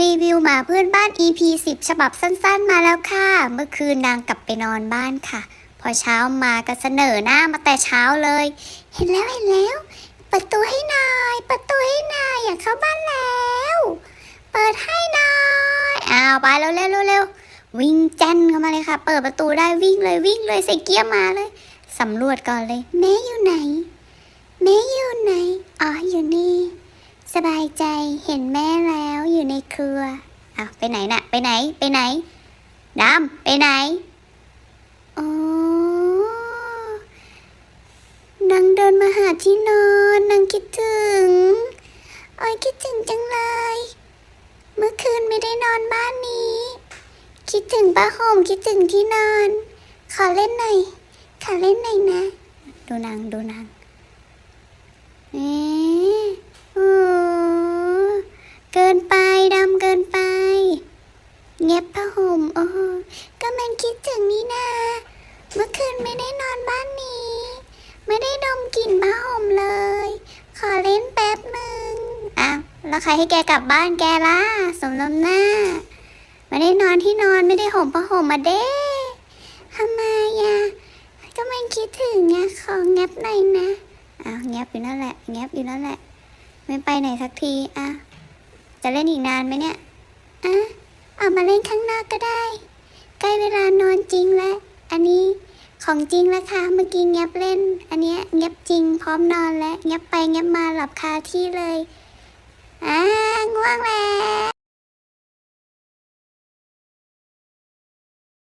รีวิวหมาเพื่อนบ้าน EP 10 ฉบับสั้นๆ มาแล้วค่ะ เมื่อคืนนางกลับไปนอนบ้านค่ะ พอเช้ามาก็เสนอหน้ามาแต่เช้าเลย เห็นแล้วเห็นแล้ว ประตูให้น่อยประตูให้น่อยอยากเข้าบ้านแล้ว เปิดให้น่อยอ้าวไปเร็วเร็วเร็วเร็ววิ่งแจ้นเข้ามาเลยค่ะ เปิดประตูได้วิ่งเลยวิ่งเลยใส่เกียร์มาเลยสำรวจก่อนเลยแม่อยู่ไหน แม่อยู่ไหนอ๋ออยู่นี่ สบายใจเห็นแม่แล้วอยู่ในครัวอ้าวไปไหนน่ะ ไปไหน ไปไหนดำไปไหนอ๋อนางเดินมาหาที่นอนนางคิดถึงโอ้ยคิดถึงจังเลย เมื่อคืนไม่ได้นอนบ้านนี้ คิดถึงป้าห่มคิดถึงที่นอน ขอเล่นหน่อยขอเล่นหน่อยนะ ดูนางดูนางเอ๊ะ โอ้เกินไปดำเกินไป เงียบผ้าห่มโอ้ก็มันคิดถึงนี่นา เมื่อคืนไม่ได้นอนบ้านนี้ ไม่ได้ดมกลิ่นผ้าห่มเลย ขอเล่นแป๊บหนึ่งอ้าวแล้วใครให้แกกลับบ้านแกล่ะ สมน้ำหน้า ไม่ได้นอนที่นอนไม่ได้ห่มผ้าห่มมาเด้ทำไมอะก็มันคิดถึงไงขอแงบหน่อยนะอ้าวเงียบอยู่นั่นแหละเงียบอยู่นั่นแหละ ไม่ไปไหนสักทีอะจะเล่นอีกนานไหมเนี่ยอะ ออกมาเล่นข้างนอกก็ได้ ใกล้เวลานอนจริงแล้ว อันนี้ของจริงแล้วค่ะเมื่อกี้เงียบเล่น อันเนี้ยเงียบจริง พร้อมนอนแล้วเงียบไปเงียบมาหลับคาที่เลย อ่าง่วงแล้ว